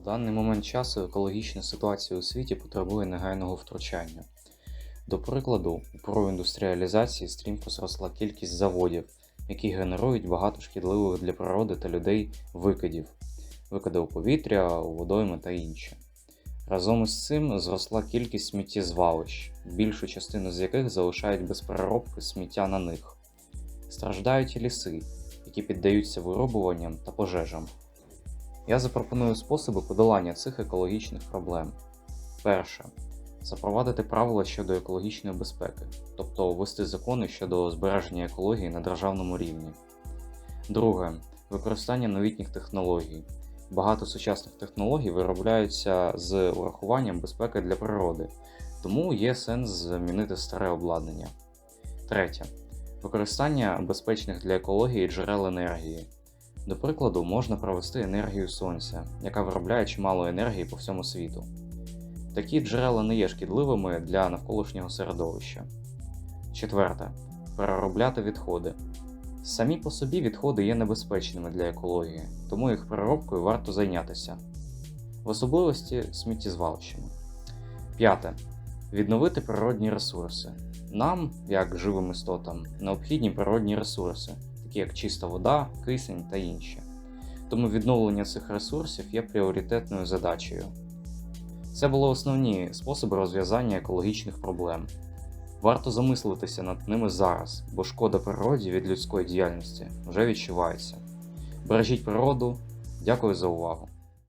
У даний момент часу екологічна ситуація у світі потребує негайного втручання. До прикладу, у проіндустріалізації стрімко зросла кількість заводів, які генерують багато шкідливих для природи та людей викидів, викиди у повітря, у водойми та інше. Разом із цим зросла кількість сміттєзвалищ, більшу частину з яких залишають без переробки сміття на них. Страждають ліси, які піддаються вирубуванням та пожежам. Я запропоную способи подолання цих екологічних проблем. Перше. Запровадити правила щодо екологічної безпеки, тобто ввести закони щодо збереження екології на державному рівні. Друге. Використання новітніх технологій. Багато сучасних технологій виробляються з урахуванням безпеки для природи, тому є сенс замінити старе обладнання. Третє. Використання безпечних для екології джерел енергії. До прикладу, можна провести енергію сонця, яка виробляє чимало енергії по всьому світу. Такі джерела не є шкідливими для навколишнього середовища. Четверте. Переробляти відходи. Самі по собі відходи є небезпечними для екології, тому їх переробкою варто зайнятися, в особливості сміттєзвалищами. П'яте. Відновити природні ресурси. Нам, як живим істотам, необхідні природні ресурси, такі як чиста вода, кисень та інші. Тому відновлення цих ресурсів є пріоритетною задачею. Це були основні способи розв'язання екологічних проблем. Варто замислитися над ними зараз, бо шкода природі від людської діяльності вже відчувається. Бережіть природу, дякую за увагу.